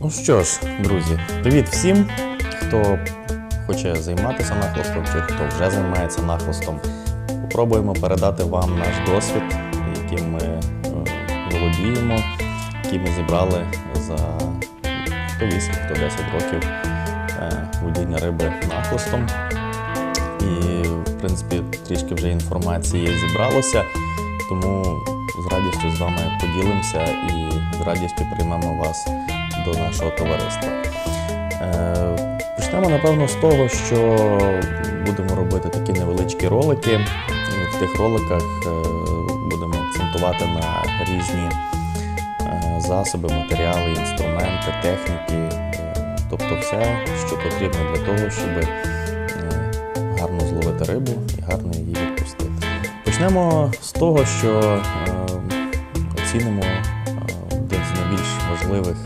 Ну що ж, друзі, привіт всім, хто хоче займатися нахлостом чи хто вже займається нахлостом. Попробуємо передати вам наш досвід, яким ми е, володіємо, який ми зібрали за 108-110 років е, водіння риби нахлостом. І, в принципі, трішки вже інформації зібралося, тому з радістю з вами поділимося і з радістю приймемо вас до нашого товариства. Е, Почнемо, напевно, з того, що будемо робити такі невеличкі ролики. В тих роликах е, будемо акцентувати на різні е, засоби, матеріали, інструменти, техніки, тобто все, що потрібно для того, щоб гарно зловити рибу і гарно її відпустити. Почнемо з того, що оцінимо один з найбільш важливих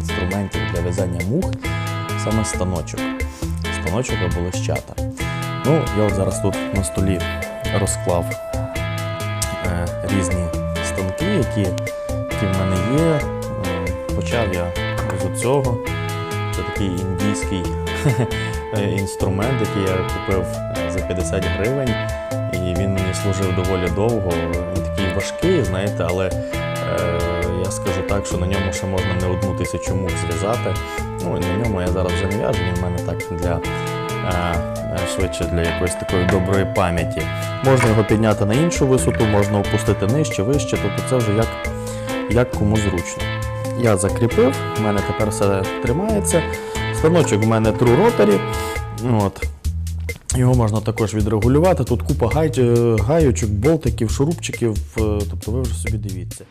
інструментів для в'язання мух саме станочок. Станочок або лищата. Ну, я от зараз тут на столі розклав е, різні станки, які, які в мене є. Е, почав я з цього. Це такий індійський е, інструмент, який я купив е, за 50 гривень. І він мені служив доволі довго. Він такий важкий, знаєте, але я скажу так, що на ньому ще можна не одну тисячу мух зв'язати. Ну на ньому я зараз вже не в'яжу, він в мене так для е, е, швидше для якоїсь такої доброї пам'яті. Можна його підняти на іншу висоту, можна опустити нижче, вище, тобто це вже як, як кому зручно. Я закріпив, в мене тепер все тримається. Станочок в мене True Rotary. От. Його можна також відрегулювати. Тут купа гай... гаючок, болтиків, шурупчиків, е, тобто ви вже собі дивіться.